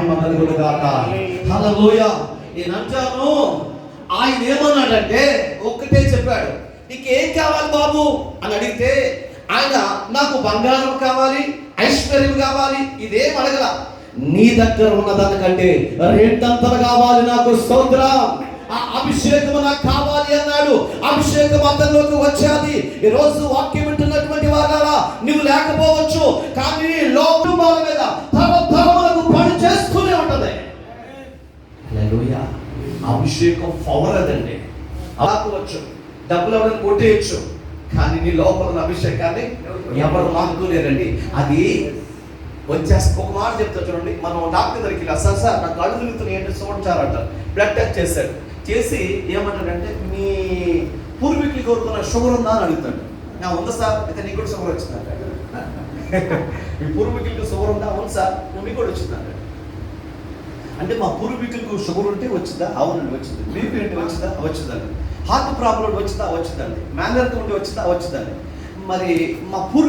మహిమ కలుగును గాక హల్లెలూయా. నేను అంటాను ఆయన ఏమన్నాడంటే ఒక్కటే చెప్పాడు నీకేం కావాలి బాబు? అని అడిగితే ఆయన నాకు బంగారం కావాలి ఐశ్వర్యం కావాలి ఇదేం అడగల. నీ దగ్గర ఉన్న దానికంటే రెండంతలు కావాలి నాకు స్తోత్రం ఆ అభిషేకం నాకు కావాలి అన్నాడు. అభిషేకం అతనిలోకి వచ్చేది. ఈ రోజు వాక్యం వింటున్నటువంటి వారారా నువ్వు లేకపోవచ్చు కానీ లోపల మీద హల్లెలూయా. అభిషేకం పవర్ అదండి డబ్బులు ఎవరైనా కొట్టేయచ్చు కానీ నీ లోపల ఉన్న అభిషేకాన్ని ఎవరు లాక్కోలేరండి అది వచ్చేస్తే ఒక మాట చెప్తా చూడండి. మనం డాక్టర్ దగ్గరికి వెళ్ళి సార్ సార్ నాకు కళ్ళు తిరుగుతున్నాయి ఏంటి? చూడండి అంటారు బ్లడ్ టెస్ట్ చేశాడు. చేసి ఏమంటాడంటే మీ పూర్వీకులు కోరుకున్న షుగర్ ఉందా? అని అడుగుతాడు. నా ఉందా సార్. అయితే నీకు కూడా షుగర్ వచ్చిందంట. మీ పూర్వీకులకు షుగర్ ఉందా? అవును సార్. మీకు కూడా వచ్చిందంట. అంటే మా పూర్వీకులకు షుగర్ ఉంటే వచ్చిందా? అవునండి వచ్చింది. బీపీ ఉంటే వచ్చిందా? వచ్చిందండి హార్ట్ ప్రాబ్లం వచ్చిందా? వచ్చిందండి మేనర్కి ఉంటే వచ్చిందా? వచ్చిందండి మరి మా పూర్వ